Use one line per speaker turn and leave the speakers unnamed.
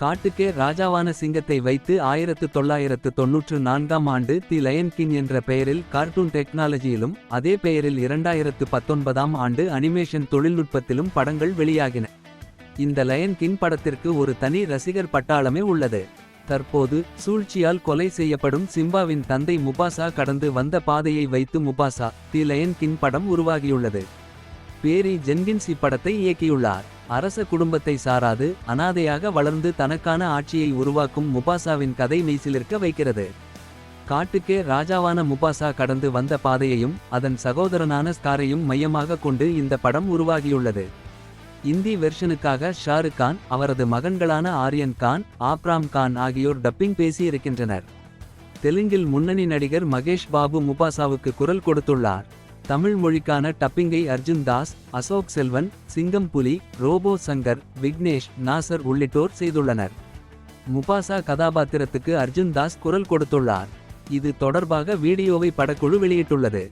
காட்டுக்கே ராஜாவான சிங்கத்தை வைத்து ஆயிரத்து தொள்ளாயிரத்து தொன்னூற்று நான்காம் ஆண்டு தி லயன் கிங் என்ற பெயரில் கார்ட்டூன் டெக்னாலஜியிலும் அதே பெயரில் இரண்டாயிரத்து பத்தொன்பதாம் ஆண்டு அனிமேஷன் தொழில்நுட்பத்திலும் படங்கள் வெளியாகின. இந்த லயன் கிங் படத்திற்கு ஒரு தனி ரசிகர் பட்டாளமே உள்ளது. தற்போது சூழ்ச்சியால் கொலை செய்யப்படும் சிம்பாவின் தந்தை முபாசா கடந்து வந்த பாதையை வைத்து முபாசா தி லயன் கிங் படம் உருவாகியுள்ளது. பேரி ஜென்கின்ஸ் இப்படத்தை இயக்கியுள்ளார். அரச குடும்பத்தை சாராது அனாதையாக வளர்ந்து தனக்கான ஆட்சியை உருவாக்கும் முபாசாவின் கதை மெய்சிலிருக்க வைக்கிறது. காட்டுக்கே ராஜாவான முபாசா கடந்து வந்த பாதையையும் அதன் சகோதரனான ஸ்காரையும் மையமாக கொண்டு இந்த படம் உருவாகியுள்ளது. இந்தி வெர்ஷனுக்காக ஷாருக் கான் அவரது மகன்களான ஆரியன் கான் ஆப்ராம் கான் ஆகியோர் டப்பிங் பேசியிருக்கின்றனர். தெலுங்கில் முன்னணி நடிகர் மகேஷ் பாபு முபாசாவுக்கு குரல் கொடுத்துள்ளார். தமிழ் மொழிக்கான டப்பிங்கை அர்ஜுன் தாஸ் அசோக் செல்வன் சிங்கம் புலி ரோபோ சங்கர் விக்னேஷ் நாசர் உள்ளிட்டோர் செய்துள்ளனர். முபாசா கதாபாத்திரத்துக்கு அர்ஜுன் தாஸ் குரல் கொடுத்துள்ளார். இது தொடர்பாக வீடியோவை படக்குழு வெளியிட்டுள்ளது.